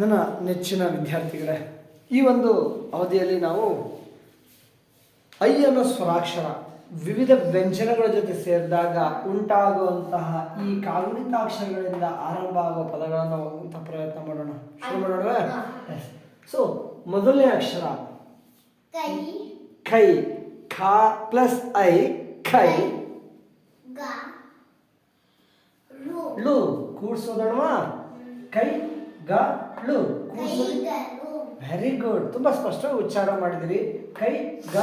ನನ್ನ ನೆಚ್ಚಿನ ವಿದ್ಯಾರ್ಥಿಗಳೇ ಈ ಒಂದು ಅವಧಿಯಲ್ಲಿ ನಾವು ಐ ಅನ್ನೋ ಸ್ವರಾಕ್ಷರ ವಿವಿಧ ವ್ಯಂಜನಗಳ ಜೊತೆ ಸೇರಿದಾಗ ಉಂಟಾಗುವಂತಹ ಈ ಕಾಗುಣಿತಾಕ್ಷರಗಳಿಂದ ಆರಂಭ ಆಗುವ ಪದಗಳನ್ನು ಹೋಗುವಂಥ ಪ್ರಯತ್ನ ಮಾಡೋಣ. ಶುರು ಮಾಡೋಣ ಸೊ ಮೊದಲನೇ ಅಕ್ಷರ. ಕೈ. ಕೈ. ಖ ಪ್ಲಸ್ ಐ ಖೈ. ಲೂ ಕೂಡ್ಸೋದಣ್ವಾ? ಕೈ. ಗ ಳು ವೆರಿ ಗುಡ್ ತುಂಬಾ ಸ್ಪಷ್ಟವಾಗಿ ಉಚ್ಚಾರ ಮಾಡಿದಿರಿ. ಕೈ ಗ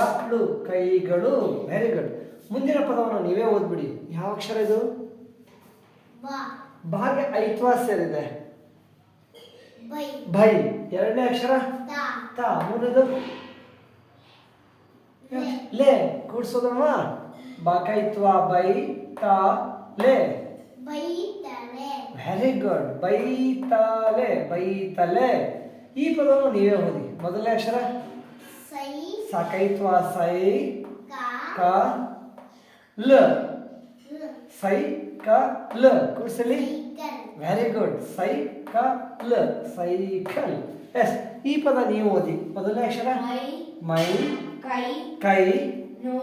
ಕೈಗಳು. ವೆರಿ ಗುಡ್ ಮುಂದಿನ ಪದವನ್ನು ನೀವೇ ಓದ್ಬಿಡಿ. ಯಾವ ಅಕ್ಷರ ಇದು? ಬಾಗೆ ಐತ್ವಾ ಸೇರಿದೆ. ಬೈ. ಭೈ ಎರಡನೇ ಅಕ್ಷರ? ತ. ಮೂರನೇದು ಲೆ. ಕೂಡ್ಸೋದಮ್ಮ ಬಾಕೈತ್ವ ಬೈ ತ ಲೇ. ಬೈ. ವೆರಿ ಗುಡ್ ಬೈತಲೆ ಬೈತಲೆ ಈ ಪದವನ್ನು ನೀವೇ ಓದಿ ಮೊದಲನೇ ಅಕ್ಷರ ಸೈ ಸಾಕೈತ್ವ ಸೈ ಕ ಕ ಲ ಲ ಸೈ ಕ ಲ ಕೂಡ್ಸಲಿ ಸೈಕಲ್ ವೆರಿ ಗುಡ್ ಸೈ ಕ ಲ ಸೈಕಲ್ ಎಸ್ ಈ ಪದ ನೀವು ಓದಿ ಮೊದಲನೇ ಅಕ್ಷರ ಮೈ ಮೈ ಕೈ ಕೈ ನೋ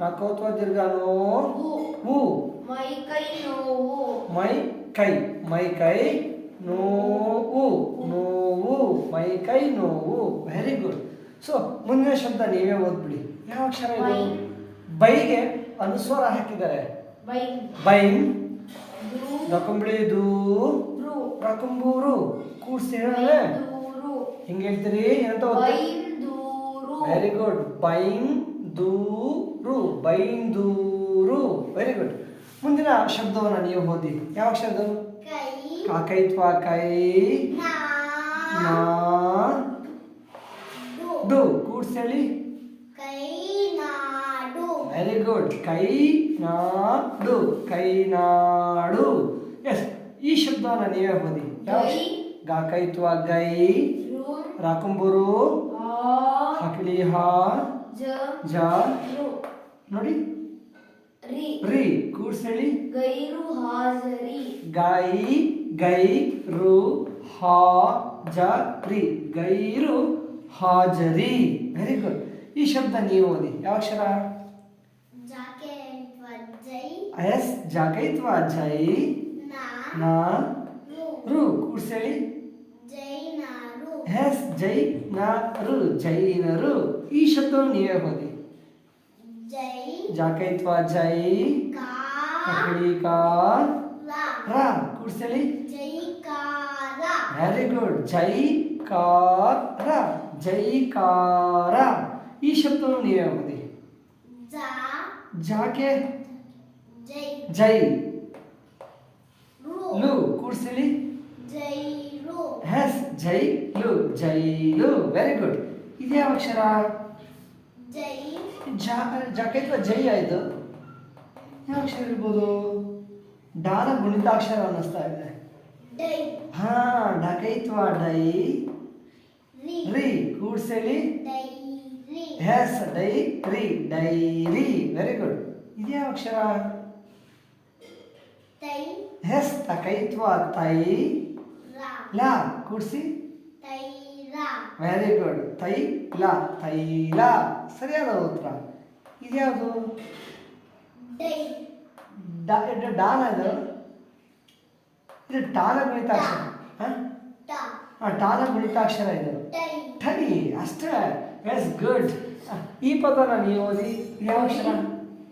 ನಕೋತ್ವ ದೀರ್ಘ ನೋ ಹೂ ಹೂ ಮೈ ಕೈ ನೋವು ಮೈ ಕೈ ಮೈ ಕೈ ನೋವು ನೋವು ಮೈ ಕೈ ನೋವು. ವೆರಿ ಗುಡ್ ಸೊ ಮುಂದಿನ ಶಬ್ದ ನೀವೇ ಓದ್ಬಿಡಿ. ಯಾವ ಅಕ್ಷರ ಇದು. ಬೈಗೆ ಅನುಸ್ವರ ಹಾಕಿದ್ದಾರೆ. ಬೈ ಬೈನ್. ದು. ರಕಂಬೂರು. ಕೂಡ್ಸಿ ದೂರು ಹಿಂಗೆ ಹೇಳ್ತೀರಿ? ಏನಂತ ಬೈಂದೂರು ವೆರಿ ಗುಡ್ ಬೈನ್ ದೂರು ಬೈನ್ ದೂರು ವೆರಿ ಗುಡ್ ಮುಂದಿನ ಶಬ್ದವನ್ನು ನೀವು ಓದಿ. ಯಾವ ಶಬ್ದ? ಕಾಕೈ ಕೈ ಕಾಕೈತ್ವ ಕೈ. ಡು. ಕೂಡ್ಸ್ ಹೇಳಿ. ವೆರಿ ಗುಡ್ ಕೈ ನಾಡು ಕೈ ನಾಡು ಎಸ್ ಈ ಶಬ್ದವನ್ನು ನೀವೇ ಓದಿ. ಯಾವ ಗೈ. ಗಾಕೈತ್ವ ಗೈ. ರಾಕುಂಬುರು ಆ. ಹಕಿಳಿ ಹಾ. ಜ. ನೋಡಿ. ರಿ ರೀ ಕೂಡ್ಸ್ ಹೇಳಿ ಗೈರು ಹಾಜರಿ. ಗೈ ಗೈ ರು ಹಾ ಜ ರಿ. ಗೈರು ಹಾಜರಿ. ವೆರಿ ಗುಡ್ ಈ ಶಬ್ದ ನೀವು ಓದಿ. ಯಾವ ಅಕ್ಷರ? ಜಾಕೆ ವಜ್ಜೈ ಎಸ್ ಜಾಗೈತ್ವ ಜೈ ನಾ ನಾ ರು. ರು. ಕೂಡ್ಸ್ ಹೇಳಿ ಜೈ ನಾರು ಎಸ್ ಜೈ ನಾ ರು ಜೈನರು. ಈ ಶಬ್ದವನ್ನು ನೀವೇ ಓದಿ. ಜೈ ಜಾಕೈತ್ವ ಜೈ ಕಾ ಕಕಡಿ ಕಾ ಲ ರ ಕೂಡ್ಸ್ ಹೇಳಿ ಜೈ ಕಾರ ವೆರಿ ಗುಡ್ ಜೈ ಕಾರ ಜೈಕಾರ ಈ ಶಬ್ದವನ್ನು ನೀವೇ ಓದಿ ಜಾ ಜಾಕೆ ಜೈ ಜೈ ರು ಲು ಕೂಡ್ಸಲಿ ಜೈ ರು ಹೆಸ್ ಜೈ ಲು ಜೈಲು ವೆರಿ ಗುಡ್ ಇದೇ ಅಕ್ಷರ ಜೈ ಜಾ ಜಾಕೈತ್ವ ಜೈ ಆಯಿತು. ಯಾವ ಅಕ್ಷರ ಇರ್ಬೋದು? ಡಾನ ಗುಣಿತಾಕ್ಷರ ಅನ್ನಿಸ್ತಾ ಇದೆ. ಡೈ. ಹಾ ಡಕೈತ್ವ ಡೈ. ರಿ. ಕೂಡ್ಸೇಳಿ. ಎಸ್ ಡೈ ರಿ ಹೆಸ್ ಡೈ ರೀ. ಡೈರಿ ವೆರಿ ಗುಡ್ ಇದ್ಯಾವ ಅಕ್ಷರ? ಹೆಸ್ ತಕೈತ್ವ ತೈ ಲ ಕೂಡ್ಸಿ. ವೆರಿ ಗುಡ್ ತೈ ಲ ತೈಲ ಸರಿಯಾದ ಉತ್ತರ. ಇದ್ಯಾವುದು? ಡಾನ್ ಇದು? ಇದು ಟಾನ ಗುಣಿತಾಕ್ಷರ ಹಾಂ? ಟಾನ ಗುಣಿತಾಕ್ಷರ ಇದು. ಟೈ ಅಷ್ಟೇ. ಎಸ್ ಗುಡ್ ಈ ಪದನ ನೀವು ಓದಿ ಯಾವ ಅಕ್ಷರ?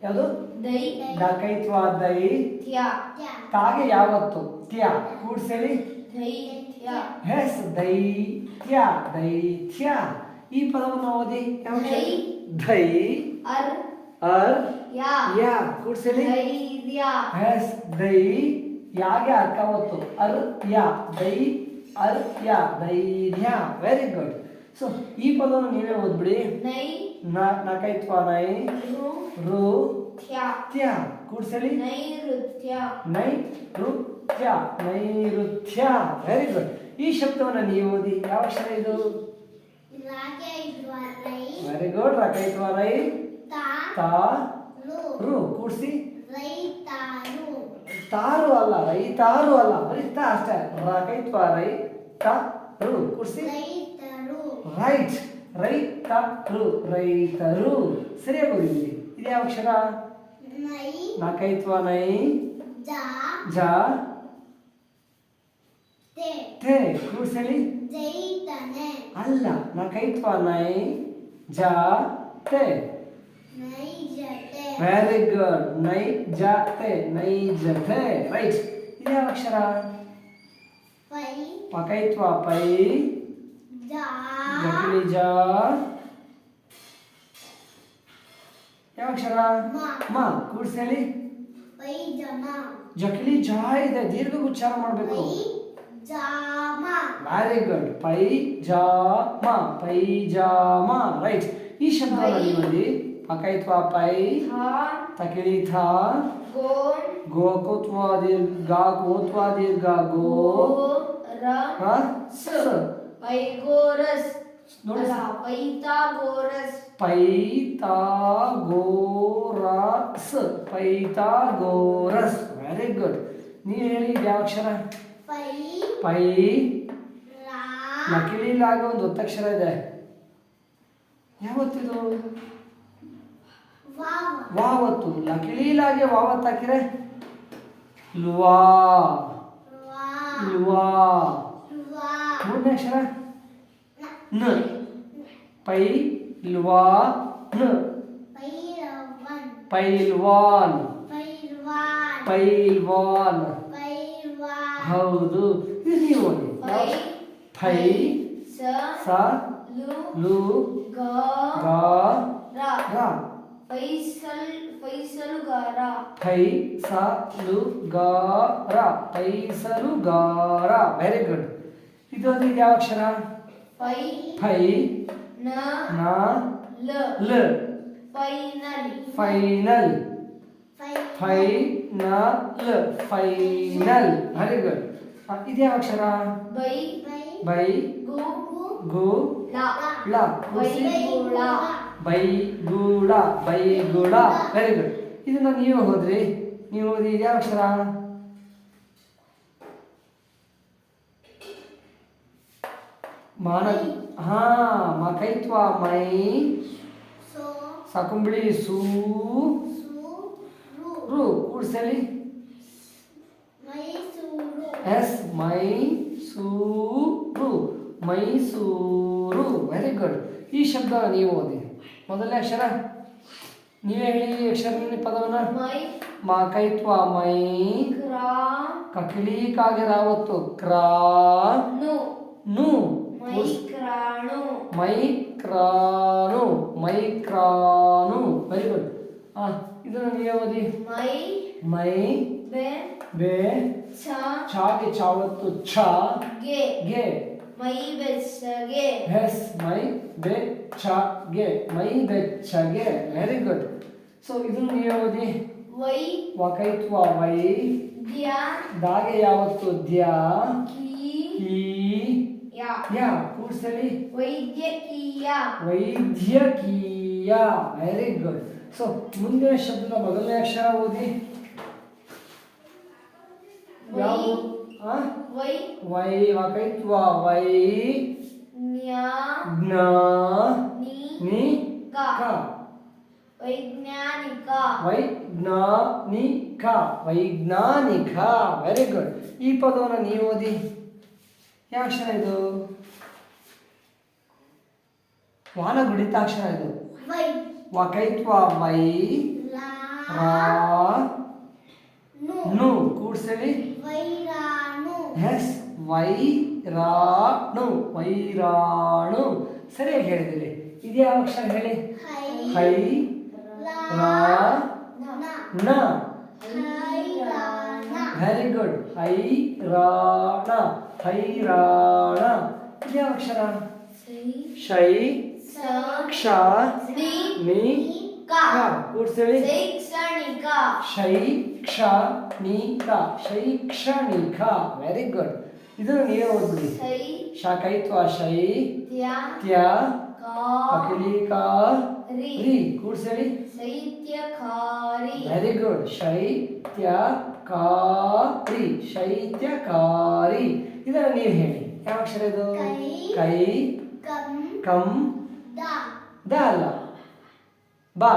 ಯಾವುದು? ದೈ ಡಕೈತ್ವ ದೈ. ತಾಗೆ ಯಾವತ್ತು? ತ್ಯ. ಕೂಡ್ಸೇಳಿ ದೈತ್ಯ ಹೆಸ್ ದೈತ್ಯ ದೈತ್ಯ ಈ ಪದವನ್ನು ಓದಿ ಯಾವ ಅಕ್ಷರ? ದೈ. ದೈ ಅರ್ ಅರ್ ಯಾ ಯಾ ಕೂಡ್ಸಲಿ ಧೈರ್ಯ ಹೆಸ್ ದೈ ಯಾಗೆ ಅರ್ಥ ಅವತ್ತು ಅರ್ ಯಾ ದೈ ಅರ್ ಯಾ ಧೈರ್ಯ ವೆರಿ ಗುಡ್ ಸೊ ಈ ಪದವನ್ನು ನೀವೇ ಓದ್ಬಿಡಿ ನೈ ನ- ನಕೈತ್ವ ನೈ ರು ರು ತ್ಯ ತ್ಯ ಕೂಡ್ಸಲಿ ನೈಋತ್ಯ ನೈ ನೃತ್ಯ ನೈಋತ್ಯ ವೆರಿ ಗುಡ್ ಈ ಶಬ್ದವನ್ನು ನೀವು ಓದಿ ಯಾವ ಅಕ್ಷರ ಇದು? ರಾಗೆ ರೈ ವೆರಿ ಗುಡ್ ರಕೈತ್ವ ರೈ ತಾ ತಾ ರು ರು ಕೂಡ್ಸಿ. ರೈತಾರು ತಾರು ಅಲ್ಲ ರೈತಾರು ಅಲ್ಲ ಬರೀ ತಾ ಅಷ್ಟೇ. ರಕೈತ್ವ ರೈ ತ ರು ಕೂಡಿಸಿ. ರೈತರು ರೈಟ್ ರೈತರು ರೈತರು. ಸರಿಯಾಗಿ ಓದಿದ್ದೀರಿ ಇದು ಯಾವ ಅಕ್ಷರ? ನೈ ನಾಲ್ಕೈತ್ವ ನೈ ಜ ಜ ತೆ ಜೈತನೆ. ಅಲ್ಲ ನೈ ಜ ತೇ ನೈ ಜತೆ ವೆರಿ ಗುಡ್ ನೈ ಜ ತೇ ನೈ ಜತೆ ರೈಟ್ ಇದ್ಯಾವ ಅಕ್ಷರ ಪಕೈತ್ವ ಪೈ. ಜ. ಜಕಲಿ ಜ. ಯಾವ ಅಕ್ಷರ? ಮ. ಜಮ ಜಕಲಿ ಜ ಇದೆ. ದೀರ್ಘ ಉಚ್ಚಾರ ಮಾಡಬೇಕು. ವೆರಿ ಗುಡ್ ಪೈ ಜಾಮ ಪೈ ಜಾಮ ರೈಟ್ ಈ ಶಬ್ದ ಪೈ. ನೋಡಿ. ಪಕೈತ್ವ ಪೈ ಥ ತಕಿಳಿ ಥ ಗೋನ್ ಗೋಕೋತ್ವ ದೀರ್ಘ ಗಾ ಕೋತ್ವ ದೀರ್ಘ ಗೋ ರ ರ ಸ. ಪೈಗೋರಸ್ ನೋಡಿ. ಅಲ್ಲ Pythagoras Pythagoras Pythagoras very good ನೀವು ಹೇಳಿ ಇದು ಯಾವ ಅಕ್ಷರ? Pi pi. ರಾ ನಕಿಲಿಲಾಗ ಒಂದು ಒತ್ತಕ್ಷರ ಇದೆ. ಯಾವತ್ತಿದು ವಾವ ವಾವತ್ತು ಲಕಿಲೀಲಾಗೆ ವಾವತ್ತು ಹಾಕಿರೆ? ಲುವಾ. ಲುವಾ. ಮೂರನೇ ಅಕ್ಷರ? ನ. ಪೈ ಲುವಾ. ನ. ಪೈಲ್ವಾನ್ ಪೈಲ್ವಾನ್ ಹೌದು. ಇದು ನೀವು ಓದಿ ಪೈ ಫೈ ಸ ಸ ಲು ಲು ಗ ಗ ರ ರ ಪೈಸಲ್ ಪೈಸಲುಗಾರ ಫೈ ಸ ಲು ಗ ರ ಪೈಸಲು ಗಾರ ವೆರಿ ಗುಡ್ ಇದೊಂದು ಇದು ಯಾವ ಅಕ್ಷರ? ಪೈ ಫೈ ನ ನ ಲ. ಲ. ಫೈನಲ್. ಫೈನಲ್. ಫೈ ಫೈ ನ ಲ ಫೈನಲ್ ವೆರಿ ಗುಡ್ ಇದು ಅಕ್ಷರ? ಬೈ. ಬೈ. ಬೈ ಗು. ಗು. ಲ. ಳ ಬೈಗುಳ. ಬೈಗೂಡ ಬೈಗೂಡ ವೆರಿ ಗುಡ್ ಇದನ್ನ ನೀವು ಹೋದ್ರಿ ನೀವು ಓದಿ ಇದು ಅಕ್ಷರ? ಮಾನ ಹಾ ಮಕೈತ್ವ ಮೈ. ಸಾಕುಂಬಿಳಿ ಸೂ. ಸು. ರು. ಕೂಡ್ಸಲಿ. Yes Mysuru. Mysuru. Very good ಈ ಶಬ್ದ ನೀವು ಓದಿ. ಮೊದಲನೇ ಅಕ್ಷರ? ನೀವೇ ಹೇಳಿ ಅಕ್ಷರ ಪದವನ್ನ. ಮೈ. ಕೈತ್ವ ಮೈ. ಕ್ರಾ. ಕಕಿಳಿ ಕಾಗೆ ರಾವತ್ತು ಕ್ರಾ. ನು. ಮೈಕ್ರಾನು ಮೈ ಕ್ರಾಣು ಕ್ರಾನು ಮೈ ಕ್ರಾನು ವೆರಿ ಗುಡ್ ಆ ಇದನ್ನು ನೀವೇ ಓದಿ. ಮೈ. ಮೈ. ಬೆ ಬೆ ಛ ಚಾಗೆ ಚಾವತ್ತು ಛ ಗೆ ಗೆ ಮೈ ಬೆಚ್ಚಗೆ ಎಸ್ ಮೈ ಬೆಚ್ಚಗೆ ಮೈ ಬೆಚ್ಚಗೆ ವೆರಿ ಗುಡ್ ಸೊ ಇದನ್ನು ನೀವೇ ಓದಿ. ವೈ ವಕೈತ್ವ ವೈ। ದ್ಯ ದಾಗೆ ಯಾವತ್ತು ದ್ಯಾ? ಕಿ ಈ ಯ ಯಾ ಕೂಡ್ಸಲಿ. ವೈದ್ಯಕೀಯ ವೈದ್ಯಕೀಯ ವೆರಿ ಗುಡ್ ಸೊ ಮುಂದಿನ ಶಬ್ದದ ಮೊದಲನೇ ಅಕ್ಷರ ಓದಿ. ವೈ ವೈ ವಕೈತ್ವ ವೈ ನ್ಯ ಜ್ಞ ನಿ ಕ ವೈಜ್ಞಾನಿಕ. ವೈಜ್ಞಾನಿಕ. ವೈಜ್ಞಾನಿಕ. ವೆರಿ ಗುಡ್ ಈ ಪದವನ್ನು ನೀವು ಓದಿ. ಯಾವ ಅಕ್ಷರ ಇದು? ವಾನ ಗುಡಿತಾಕ್ಷರ ಇದು. ವೈ. ವಕೈತ್ವ ವೈ ನು. ಕೂಡ್ಸಲಿ. ಎಸ್ ವೈರಾಣು ವೈರಾಣು. ಸರಿಯಾಗಿ ಹೇಳಿದಿರಿ. ಇದು ಯಾವ ಅಕ್ಷರ ಹೇಳಿ? ಹೈ ಹೈ ರಾ ನ ವೆರಿ ಗುಡ್ ಹೈರಾಣ. ಹೈರಾಣ. ಇದು ಯಾವ ಅಕ್ಷರ? ಸೈ ಶೈ ಕ್ಷ ನಿ ನಿ ಶೈ ಶೈಕ್ಷಣಿಕ ಕ ಶೈಕ್ಷಣಿಕ. ವೆರಿ ಗುಡ್ ಇದು ನೀವೇ ಓದ್ಬಿಡಿ. ಸೈ ಶಾಕೈತ್ವ ಶೈ ತ್ಯ ಕ ಕಕಿಲಿಕ ರಿ ಶೈತ್ಯಕಾರಿ. ವೆರಿ ಗುಡ್ ಶೈತ್ಯ ಕಾರಿ ಶೈತ್ಯಕಾರಿ. ಇದನ್ನು ನೀವು ಹೇಳಿ. ಯಾವ ಅಕ್ಷರ ಇದು? ಕೈ. ಕೈ ಕಂ ಕಂ ದ. ಅಲ್ಲ. ಬಾ.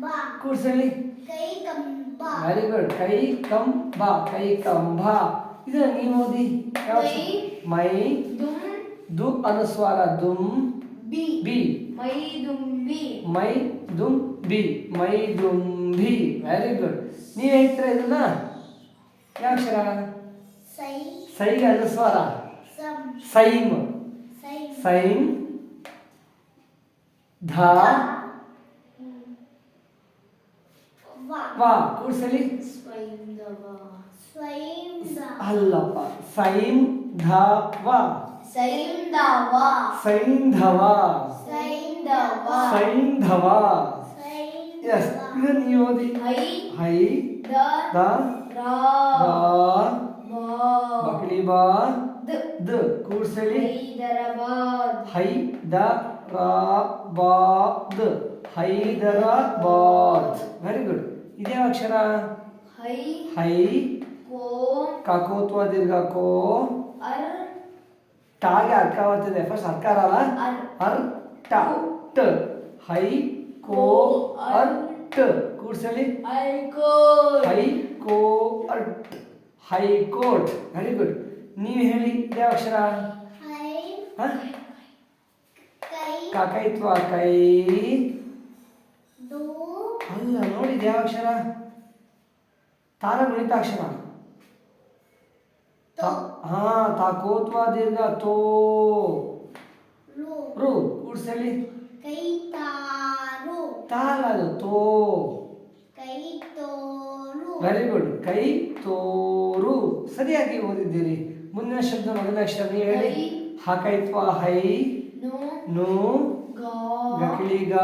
ಬ. ಕೂಡ್ಸಲಿ ಕೈ ಕಂಬ ವೆರಿ ಗುಡ್ ಕೈ ಕಂ ಬಾ ಕೈ ಕಂಬ ಇದು ನೀವು ಓದಿ? ಯಾವ ಅಕ್ಷರ? ಮೈ ದುಂ ದು ಅನುಸ್ವಾರ ದುಮ್ ಬಿ. ಬಿ. ಮೈ ದುಂಬಿ ಮೈ ದುಮ್ ಬಿ. ಮೈ ದುಂಬಿ ವೆರಿ ಗುಡ್ ನೀವು ಹೇಳ್ತೀರಾ ಇದನ್ನ? ಯಾವ ಅಕ್ಷರ ಸೈ. ಸೈಗೆ ಅನುಸ್ವಾರ ಸಂ ಸೈಮ್. ಸೈ ಸೈಮ್. ಧ. ವ ವಾ ಕೂಡ್ಸಲಿ ಸ್ವೈಂದವ ಸ್ವೈಂದ ಅಲ್ಲಪ್ಪ ಸೈಮ್ ಧ ವ ಸೈಂದವ ಸೈಂಧವ ಸೈಂದವ ಸೈಂಧವ ಎಸ್ ಸೈಂದವ ಇದು ನೀವು ಓದಿ ಹೈ ಹೈ ದ ದ ರಾ ರ ಬಾ ಬಕಲಿ ಬಾ ದ ದ ಕೂಡ್ಸಲಿ ಹೈದರಾಬಾದ್ ಹೈ ದ ರಾ ಬಾ ದ ಹೈದರಾಬಾದ್ ವೆರಿ ಗುಡ್ ಇದೇ ಅಕ್ಷರ? ಹೈ ಹೈ ಕೋ ಕಾಕೋತ್ವ ದೀರ್ಘ ಕೋ. ಅರ್ ಟಾಗೆ ಅರ್ಕ ಬರ್ತಿದೆ ಫಸ್ಟ್ ಅರ್ಕಾರ ಅಲ್ಲ ಅರ್. ಟ ಟ. ಹೈ ಕೋ ಅರ್. ಟ. ಕೂಡ್ಸಲಿ ಕೋ high court high court very good ನೀವು ಹೇಳಿ ಇದೇ ಅಕ್ಷರ? ಕಾಕೈತ್ವ ಕೈ. ಅಲ್ಲ ನೋಡಿ ಯಾವ ಅಕ್ಷರ ತಾರ ಗುಣಿತಾಕ್ಷರ ತೋ. ಹಾ ತಾಕೋತ್ವ ದೀರ್ಘ ತೋ. ರು. ಕೂಡ್ಸಲಿ. ತಾಲ ಅದು ತೋ. ವೆರಿ ಗುಡ್ ಕೈ ತೋರು ಸರಿಯಾಗಿ ಓದಿದ್ದೀರಿ. ಮುಂದಿನ ಶಬ್ದ ಮೊದಲ ಅಕ್ಷರ ನೀವು ಹೇಳಿ ಹಾಕೈತ್ವಾ ಹೈ ನೋ ಗಕಿಳಿಗ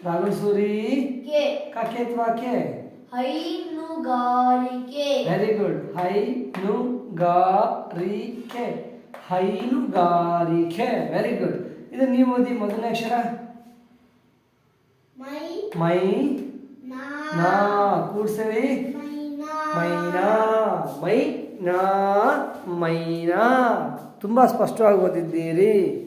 ರಿ ರಾಗುಸೂರಿ. ಕೆ. ಕಕೇತ್ವಾ ಕೆ ಹೈನುಗಾರಿಕೆ. ವೆರಿ ಗುಡ್ ಹೈನುಗಾರಿಕೆ. ಹೈನುಗಾರಿಕೆ. ವೆರಿ ಗುಡ್ ಇದು ನೀವು ಓದಿ ಮೊದಲನೇ ಅಕ್ಷರ? ಮೈ ಮೈ ನಾ. ಮೈನಾ ಮೈನಾ ಮೈ ನಾ. ಮೈನಾ ತುಂಬ ಸ್ಪಷ್ಟವಾಗಿ ಓದಿದ್ದೀರಿ.